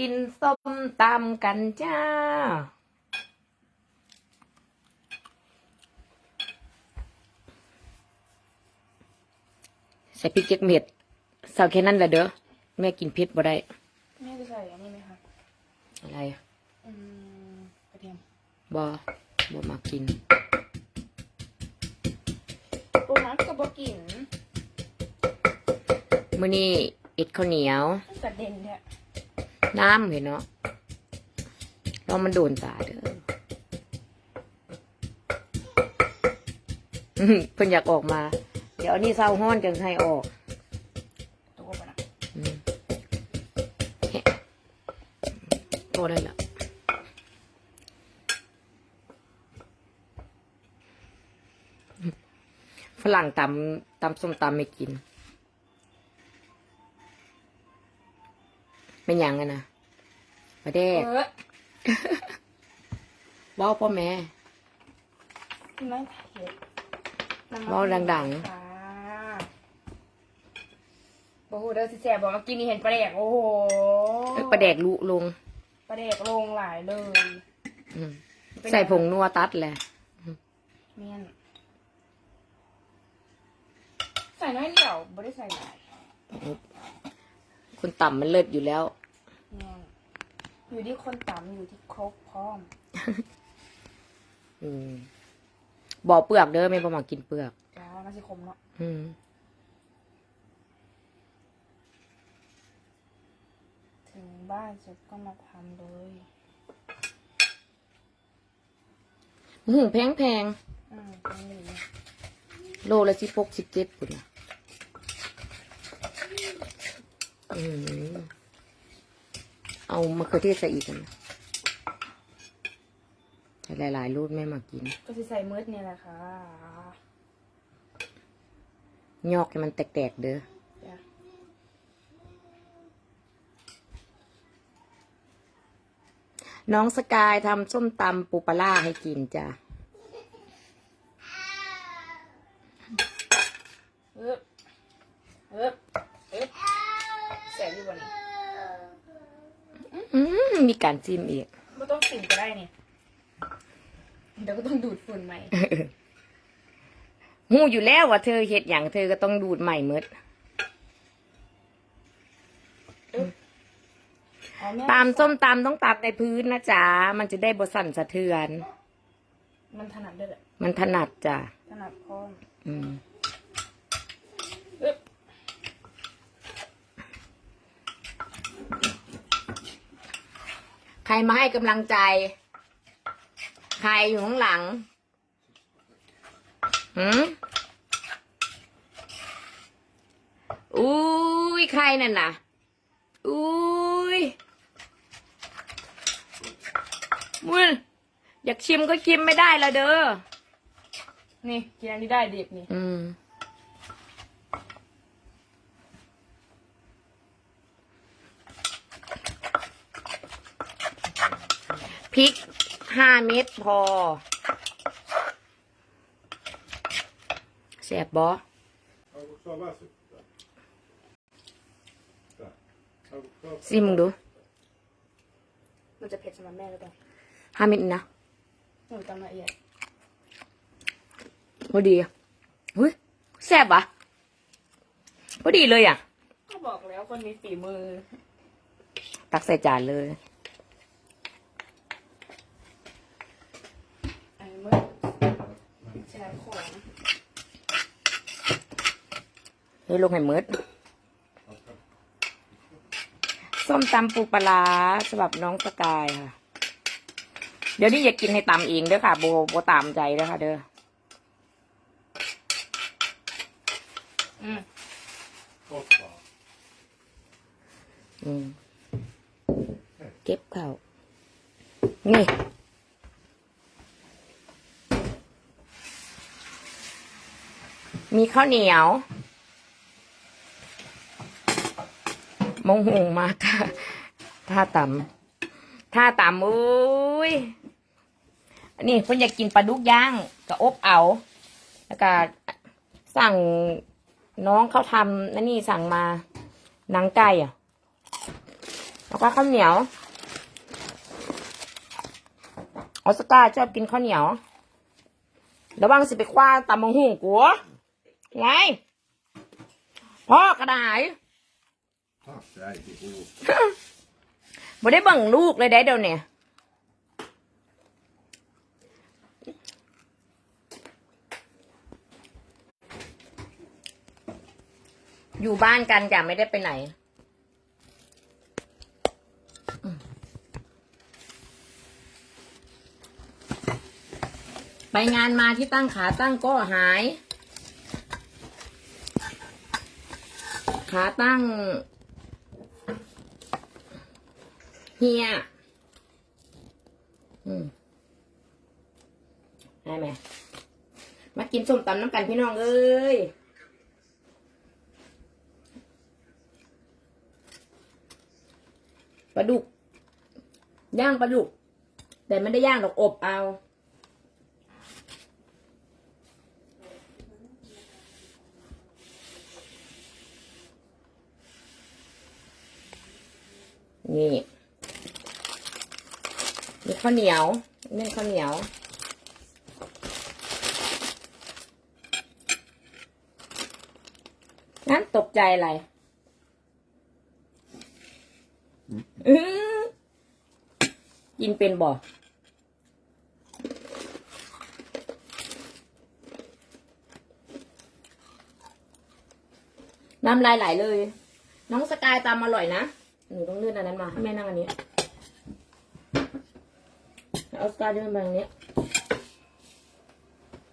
กินส้มตำกันจ้า ใส่พริกเจ็กเม็ดสาวแค่นั้นแหละเด้อ แม่กินเผ็ดบ่ได้ แม่จะใส่อันนี้ไหมคะ อะไรอืมกระเทียมบ่บ่มากินปูม้ากับบกินมื้อนี้เอ็ดข้าวเหนียวกระเด็นเนี่ย น้ำเห็นเนาะลองมันโดนตาเด้ออื้อหือเพิ่นอยากออกมา เดี๋ยวอันนี้เศร้าห้อนจังให้ออกตัวปะนะอืมเฮ้โตได้ละฝรั่งตำตำส้มตำไม่กินเป็นหยังไงนะ ประเดกเออเว้าพ่อแม่ ไม่เผ็ดน้ำมันเว้าดังๆค่ะโอ้โหเด้อสิแสบบอกว่ากินนี่เห็นปลาแดกโอ้โหเอ้ยประแดกลุลง ปลาแดกลงหลายเลยอืมใส่ผงนัวตัดแหละ เมียนใส่น้อยเดียวไม่ได้ใส่หลายคุณต่ำมันเลิศอยู่แล้ว เมียน อยู่ที่คนต่ำอยู่ที่ครบพร้อม อืมบอกเปลือกเด้อไม่ประมากินเปลือกจ้าน่าสิคมเนาะอืมถึงบ้านเสร็จก็มาทำเลยหูแพงแพงอืมนี่ๆโลละสิบหกสิบเจ็ดปุ่นนะอืม เอามะเขือเทศใส่อีกกันนะใส่หลายๆรูปแม่มากิน ก็จะใส่มืดเนี่ยแหละค่ะยอกให้มันแตกๆเด้อจ้ะน้องสกายทำส้มตำปูปลาร่าให้กินจ้ะเอ๊บเอ๊บเอ๊บแสบอยู่บนนี้ อืมมีการจิ้มอีกไม่ต้องสิ่งก็ได้นี่เดี๋ยวก็ต้องดูดฝุ่นใหม่หูอยู่แล้วว่าเธอเห็ดอย่างเธอก็ต้องดูดใหม่เมดอ๋อแตามส้มตำต้องตำในพื้นนะจ๊ะ มันจะได้บสั่นสะเทือน มันถนัดด้วยแหละมันถนัดจ้ะ ถนัดพร้อมอืม เอ๊บ ใครมาให้กำลังใจ ใครอยู่ข้างหลังหืมอุ้ยใครนั่นน่ะอุ้ยมุนอยากชิมก็ชิมไม่ได้ล้วเด้อ นี่กินอันนี้ได้ดิบนี่ อืม พริกห้าเม็ดพอแสบบอ Algo só base. Tá. Tá. Algo só. ซิมงดู มันจะเผ็ดสำหรับแม่หรือเปล่าห้าเม็ดนะหนูจำละเอียดพอดีอะเฮ้ยแสบอะพอดีเลยอะ ก็บอกแล้วคนมีฝีมือ ตักใส่จานเลย ไอ้มืด แชร์ของเฮ้ยลงให้หมืดส้มตำปูปลาร้าฉบับน้องสกายค่ะ เดี๋ยวนี้อยากกินให้ตำเองเด้อค่ะโบโบตามใจเด้อค่ะเด้ออืม Opa. อืมเก็บข้าวนี่ มีข้าวเหนียว มงหงมากค่ะท่าตำท่าตำอุ้ยนนี้เพิ่นอยากกินปลาดุกย่างกับอบเอา แล้วก็สั่งน้องเขาทำนั่นนี่สั่งมาหนังไก่อะ แล้วก็ข้าวเหนียวออสการ์ชอบกินข้าวเหนียว ระวังสิไปคว้าตำมะฮุ่งกัว ไงพ่อกระดาย Tack, nej, det går. บ่ได้เบิ่งลูกเลยได้เดี๋ยวนี้อยู่บ้านกันจ้ะไม่ได้ไปไหนอืมไปงานมาที่ตั้งขาตั้งก็หาย ขาตั้ง เฮีย อืมได้ไหมมากินส้มตำน้ำกันพี่น้องเอ้ยปลาดุก ย่างปลาดุก แต่ไม่ได้ย่างหรอกอบเอา นี่ มีข้าวเหนียวนึ่งข้าวเหนียวงั้นตกใจอะไรอื้อกินเป็นบ่น้ำลายไหลเลย น้องสกายตามอร่อยนะ หนูต้องเลื่อนอันนั้นมาให้แม่นั่งอันนี้เอาสกายเลื่อนมาทางนี้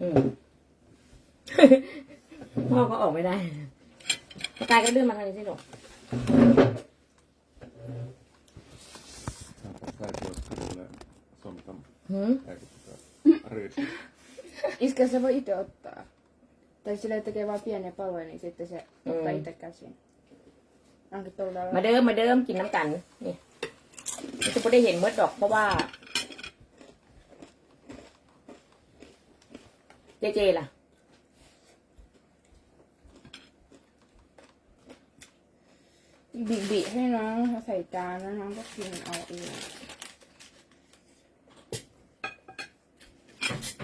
อืมพ่อก็ออกไม่ได้สกายก็เลื่อนมาทางนี้สิลูก Täytyy olla som tam หืม röd. Iskä se voi itse ottaa. Tai sille tekee vaan pieniä paloja, niin sitten se ottaa Mm. itse käsiin. Onko tuolla มาเดิมมาเดิมกินน้ำกันนี่มันจะไม่ได้เห็นเมื่อดอกเพราะว่า เจเจล่ะบีบีให้น้องใส่จานแล้วน้องก็กินเอาเอง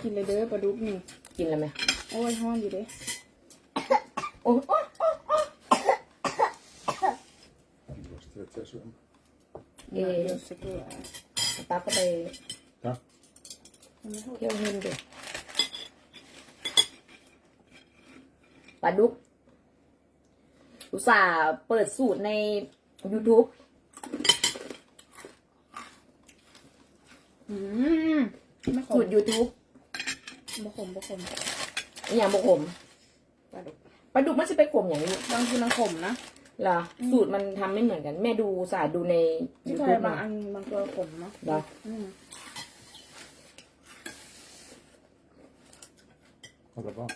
กินเลยเด้อปลาดุกนี่กินแล้วไหมโอ้ยห้อนอยู่เด้โอ้โอ้โอ้โอ้ Vasta vet jag syömään. เอ๊ะ เดี๋ย วสกลัวตาก็ไป Tack. เที่ยวเฮนดูปลาดุกอุตส่าห์เปิดสูตรใน YouTube อืมไม่ขสูมตร YouTube บ่ขมบ่ขมอหย่างบกขมปลาดุกปลาดุกมันจะไปขมอย่างนี้บางทีมันขมนะ เหรอสูตรมันทำไม่เหมือนกัน แม่ดูอุตส่าห์ดูในที่ไทย YouTube บามางอันบางตัวขมเนาะเหรออืม Ota vaan.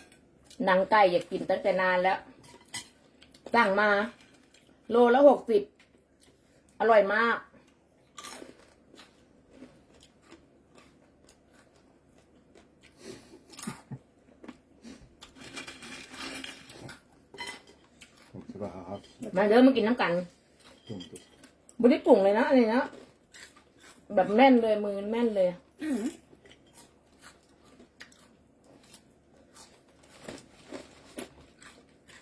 หนังไก่อยากกินตั้งแต่นานแล้วสั่งมา โลละหกสิบอร่อยมาก มาเด้อมากินน้ำกัน Tuntuu. บได้ปรุงเลยนะอันนี้นะแบบแม่นเลยมือแม่นเลยอืม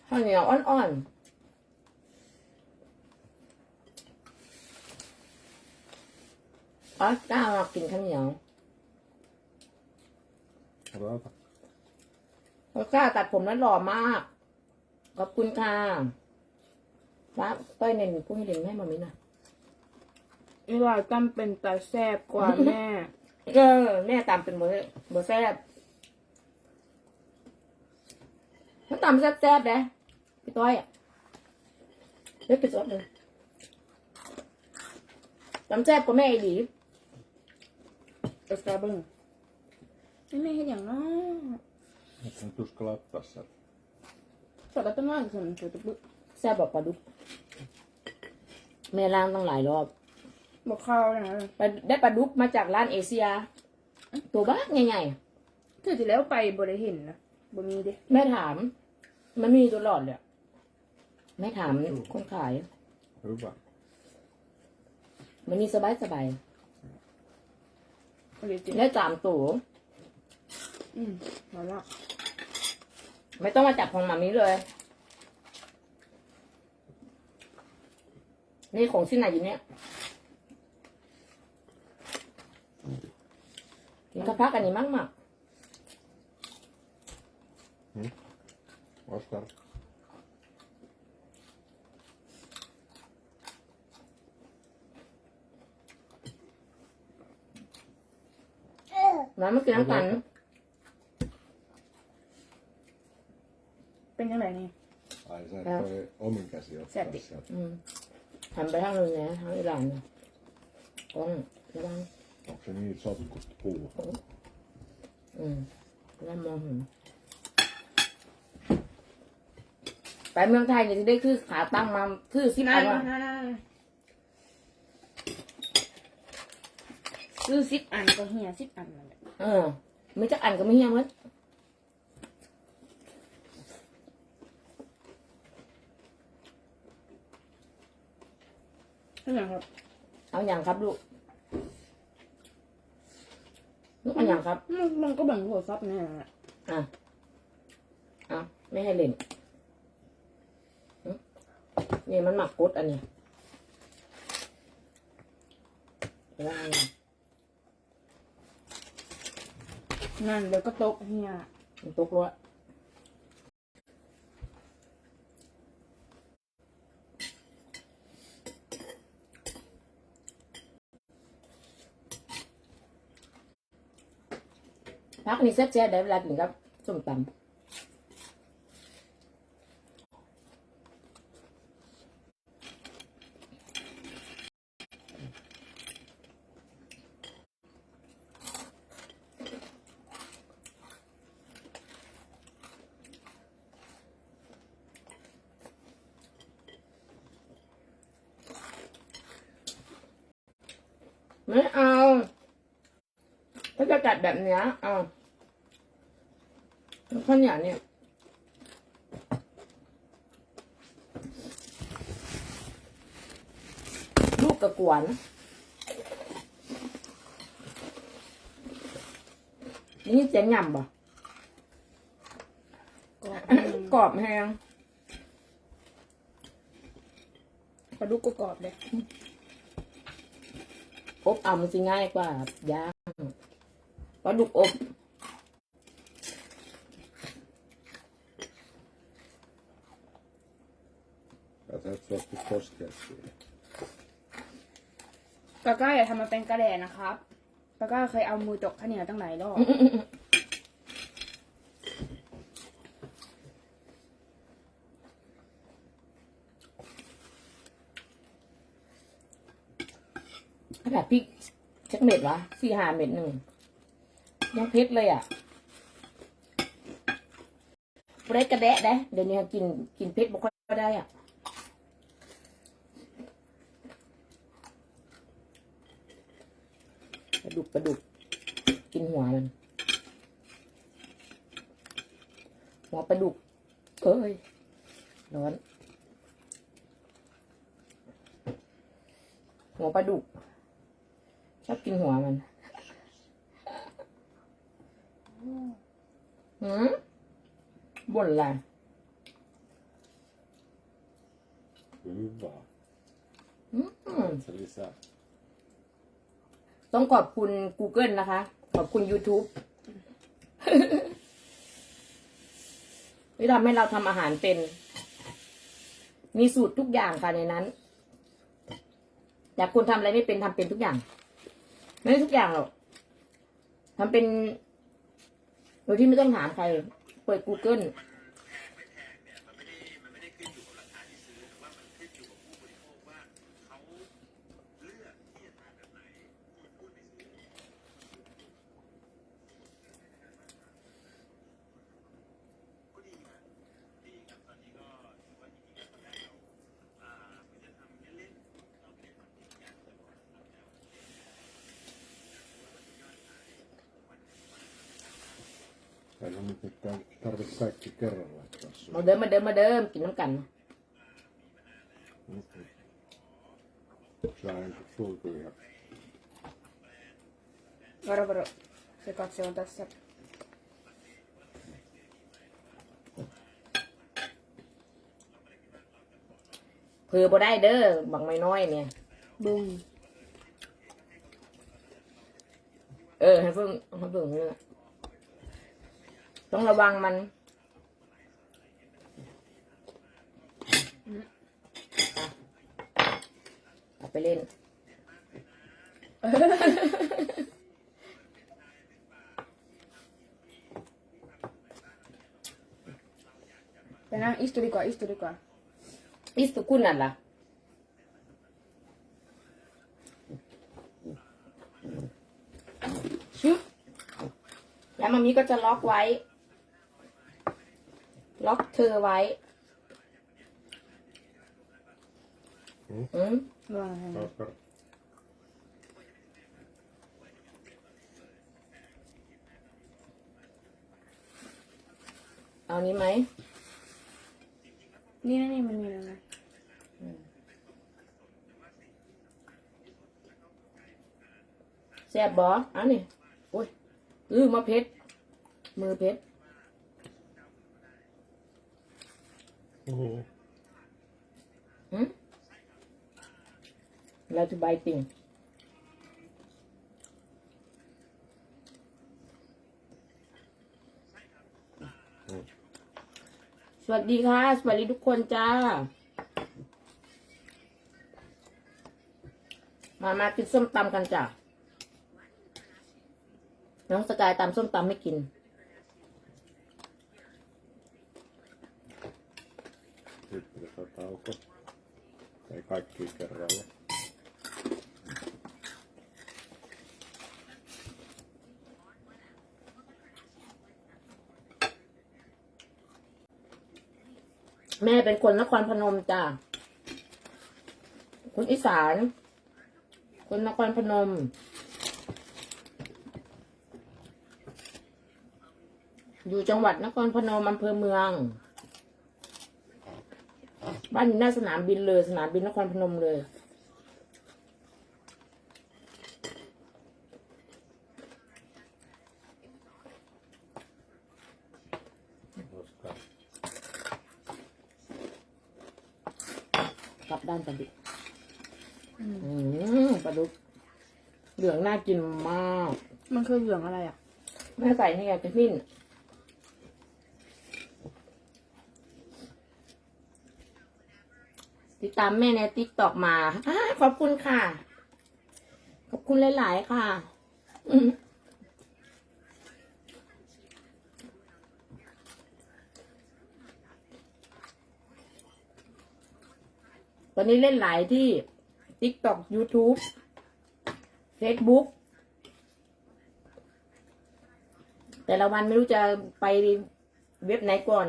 ข้าวเหนียวอ่อนๆอ๋อกล้ามากินข้าวเหนียว Har du ätit? แล้วกล้าตัดผมแล้วหล่อมาก ขอบคุณค่ะ ฟ้าต้อยเน่นพุ่งดินให้มามิน่ะอีหลายตั้มเป็นตาแซ่บกว่าแม่ เออแม่ตามเป็นเบอร์เบอร์แซ่บถ้าตามแซ่บๆนะพี่ต้อยอะเล็กไปซดเลยตามแซ่บกว่าแม่อีดีเอสกาเบิ้งนี่แม่เห็นอย่างเน้อ Että nyt uskalla ottaa sieltä. สดแล้วต้นว่าส่วนตัวตุ๊บแซ่บแบบปลาดุก แม่ล้างตั้งหลายรอบบอกข้าวอย่างนั้นไปได้ปลาดุกมาจากร้านเอเชีย ตัวบ้าใหญ่เธอที่แล้วไปบริเห็นนะบ่มีเด้ๆแม่ถาม มันมีตลอดเลยอะแม่ถามคนขาย Hyvä. มันนี่สบายสบาย Lite. ได้สามตัว Mm. Voilà. ไม่ต้องมาจับของหมามีเลย นี่ของที่ไหนอยู่เนี่ยกินข้าวพักอันนี้มากมาก Oskar. ๆน้ำมันกินน้ำกันเป็นยังไงนี่ Ai sä et Joo. voi omin käsi หันไปทางนึงนะทางอีหลานนะก้องระวัง Onko se niin sotkut puu? อืมแล้วมองเห็นไปเมืองไทยเนี่ยจะได้คือขาตั้งมาคือสิบอันนั่นว่ะนั่นนั่นซื้อสิบอันก็เฮียสิบอันนั่นแหละเออไม่จะอันก็ไม่เฮี้ยมั้ง ช่ไหมครับเอาอย่างครับลูกลูกเอาอย่างครับ มันมันก็แบ่งโทรศัพท์เนี่ยแหละอะอะไม่ให้เล่นหึนี่มันหมักกดอันนี้ว้าวนั่นเดี๋ยวก็ตกเฮียมันตกรถ พักนี้แซ่บๆได้เวลากินครับส้มตำไม่เอาถ้า จะกัดแบบเนี้ยเอาข้าวเหนียวเนี่ยลูกกระกวนนี่เสียงยำบ่ก็กรอบแฮงปลาดุกก็กรอบเลยอบเอามันสิง่ายกว่าย่างป ลาดุกอบ Ja sä et suostu koskea siihen. กาก้าอย่าทำมาเป็นกระแดะนะครับกาก้าเคยเอามือจกข้าวเหนียวตั้งหลายรอบขนาดพริกชักเม็ดวะสี่ห้าเม็ดหนึ่ง ยังเผ็ดเลยอะเปรกกระแดะเดี๋ยวนี้กินกินเผ็ดบ่ค่อยได้อะปลาดุกปลาดุกกินหัวมัน หัวปลาดุก เอ้ย ร้อน หัวปลาดุก ชอบกินหัวมัน หืมบ่นอะไร Hyvä. อืม Se lisää. ต้องขอบคุณ Google นะคะ ขอบคุณ YouTube ที่ทำให้เราทำอาหารเป็น มีสูตรทุกอย่างค่ะในนั้น อยากคุณทำอะไรไม่เป็นทำเป็นทุกอย่าง ไม่ได้ทุกอย่างหรอกทำเป็น โดยที่ไม่ต้องถามใคร เปิด Google Ei se nyt mitään tarvitse kaikki kerran laittaa มา suuhun. เดิมมาเดิมมาเดิมกินน้ำกัน Mm. sä niin sulku ihan. Varo, varo. Se katse on tässä. เพื่อบ่ได้เด้อ บักไม่น้อยๆเนี่ย Bum. เออ ให้เพิ่งให้เพิ่งนี่แหละ ต้องระวังมันอะเอาไปเล่น Tänään istuliko, istuliko. Istu kunnalla. Shoo. แล้วมามีก็จะล็อกไว้ ล็อกเธอไว้อืม Vaan hän. Oskar. เอานี้ไหม Niin, niin, niin, niin, niin. แซ่บบออันนี้โอ้ยอือมาเพชรมือเพชร Mm. หืมเราจะใบติ่งสวัสดีค่ะ สวัสดีทุกคนจ้า มามากินส้มตำกันจ้ะ น้องสกายตำส้มตำไม่กิน Sitten se tauko. Ei kaikki kerralla. แม่ เป็นคนนครพนมจ้ะคนอีสาน คนนครพนม อยู่จังหวัดนครพนมอำเภอเมือง บ้านอยู่หน้าสนามบินเลย สนามบินนครพนมเลย Oskar. กลับด้านปลาดุกอืมปลาดุก เหลืองน่ากินมาก มันคือเหลืองอะไรอะ แม่ใส่นี่ไงกระมิ้นติดตามแม่ในติ๊กตอกมาอาขอบคุณค่ะ ขอบคุณหลาย ๆ ค่ะ อืมตอนนี้เล่นหลายที่ TikTok YouTube Facebook แต่ละวันไม่รู้จะไปเว็บไหนก่อน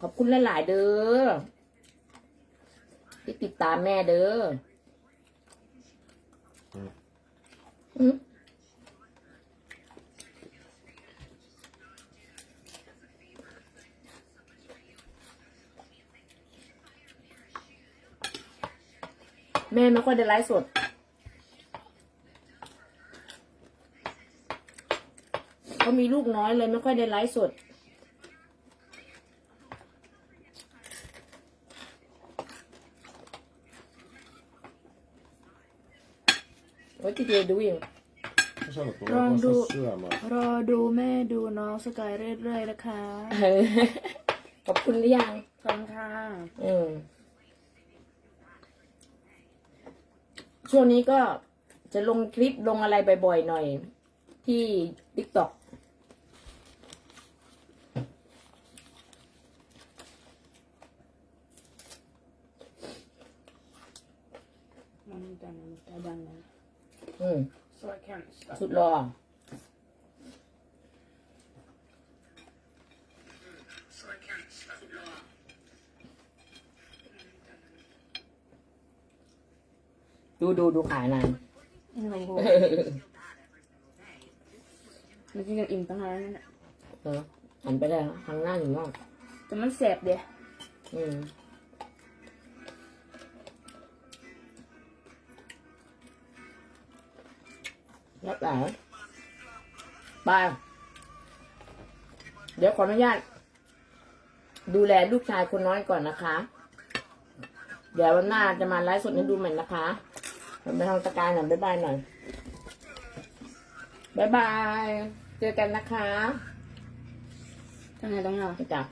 ขอบคุณหลาย ๆ เด้อที่ติดตามแม่เด้ออม แม่ไม่ค่อยได้ไลฟ์สด เขามีลูกน้อยเลยไม่ค่อยได้ไลฟ์สด What did you doing? No sano, tulee Ron, vasta du- syömään. รอดูแม่ดูน้องสกายเรื่อยๆนะคะ ขอบคุณหรือยัง ขอบคุณค่ะ อืม ช่วงนี้ก็จะลงคลิปลงอะไรบ่อยๆหน่อย ที่ TikTok มันดังมันดังนะ อืม so I can't stop สุดรอ ดูดูดูขานางโอ้โหมันกินกันอิ่มตั้งนานแล้วนั่นแหละเออหันไปได้ทางหน้าหนึ่งนอกแต่มันแสบเดียอืมแล้วแต่บายเดี๋ยวขออนุญาตดูแลลูกชายคนน้อยก่อนนะคะ เดี๋ยววันหน้าจะมาไลฟ์สดให้ดูใหม่นะคะ เราไปทางตะการหน่อยบ๊ายบายหน่อยบ๊ายบาย เจอกันนะคะทำไงต้องเอาจ้ะ